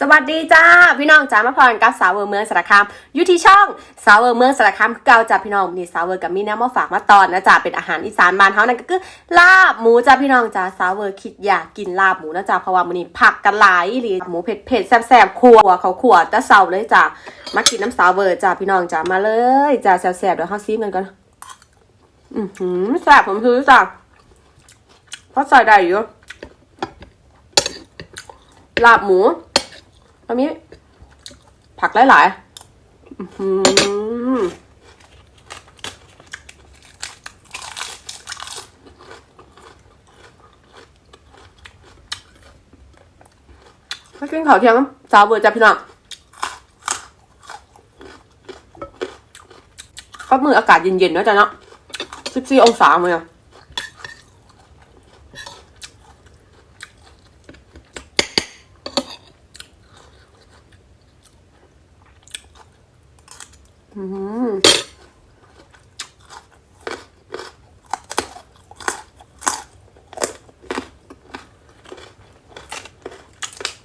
สวัสดีจ้าพี่น้องจ้ามาพรกับสาวเวอร์เมืองสารคามอยู่ที่ช่องสาวเวอร์เมืองสารคามคือเก่าจ้าพี่น้องนี่สาวเวอร์กับมีแนวมาฝากมาตอนนะจ้าเป็นอาหารอีสานบ้านเฮานั่นก็คือลาบหมูจ้าพี่น้องจ้าสาวเวอร์คิดอยากกินลาบหมูนะจ้าเพราะว่ามื้อนี้ผักกันหลายอีหลีหมูเผ็ดเผ็ดแซ่บๆขัวเขาขัวแต่เสาเลยจ้ามากินน้ำสาวเวอร์จ้าพี่น้องจ้ามาเลยจ้าแซ่บๆเดี๋ยวเฮาซีมกันก่อนอือหือแซ่บผมคือจ้าเพราะใส่ได้อยู่ลาบหมู อนนี้ ผักหลายๆอื้ากินข้าวเที่ยงสาวเบอร์จ้ะพี่น้องก็มืออากาศเย็นๆเนอะจ้ะเนาะ14องศาเลยอะ อืม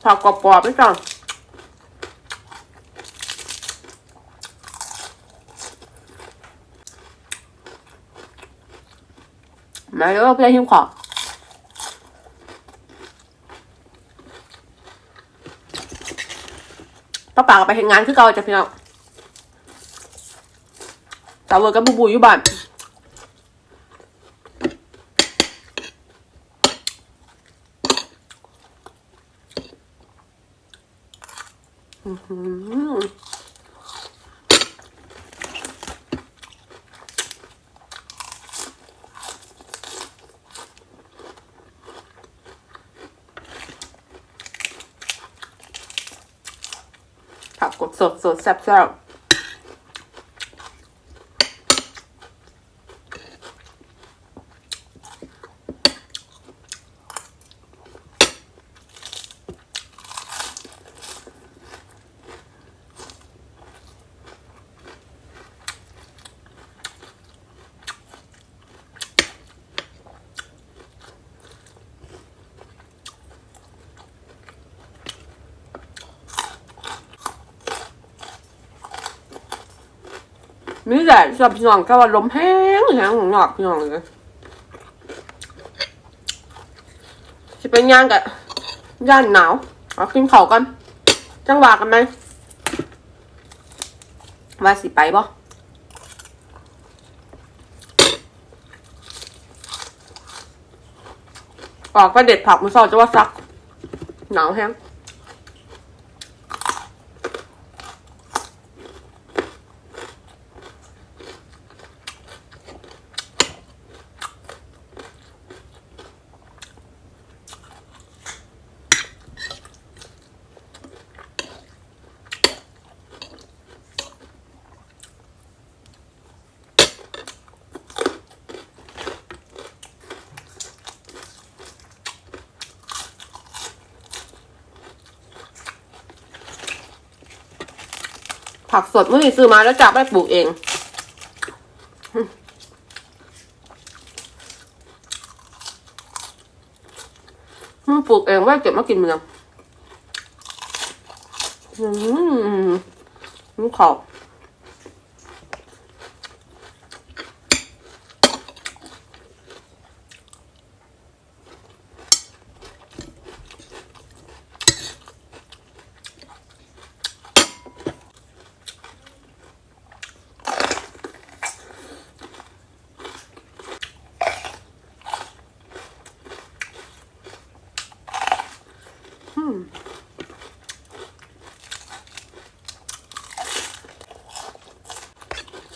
ผักกรอบๆไม่จ้ะมาเดี๋ยวเพื่อนหิมขอป้าป่าก็ไปเห็นงานคือเก่าจ้ะพี่น้อง สาวเวอร์กับบูบูอยู่บ้านอื้อหือผักกดสดสดแซ่บ แซ่บมีแต่สำหรับพี่น้องก็ว่าลมแห้งแห้งของหนอกพี่น้องเลยจะเป็นย่างกับย่านหนาวเอาขึ้นเขากัน จังหวะกันไหมว่าสิไปบ่ออกก็เด็ดผักมือสอจะว่าซัก หนาวแห้ง ผักสดเมื่อกี้ซื้อมาแล้วจับไปปลูกเอง มึงปลูกเองว่าเก็บมากินมืองอืมมึงขอบ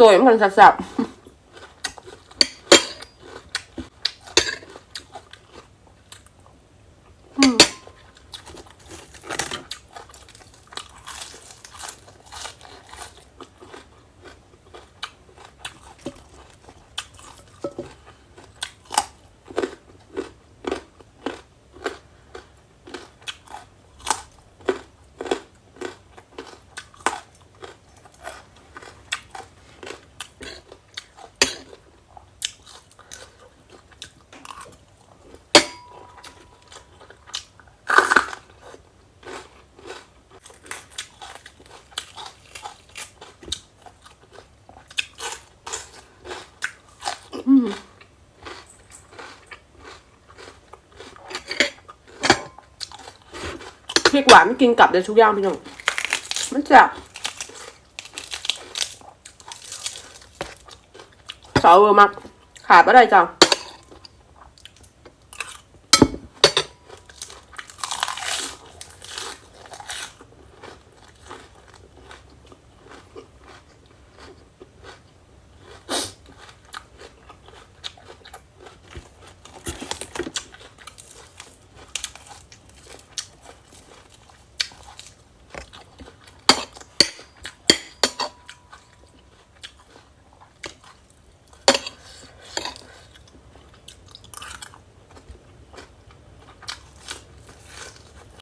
สวยมันแซ่บๆ พริกหวานกินกับได้ทุกอย่างพี่น้องมันจะสาวเวอร์มากขาดไม่ได้จ้ะ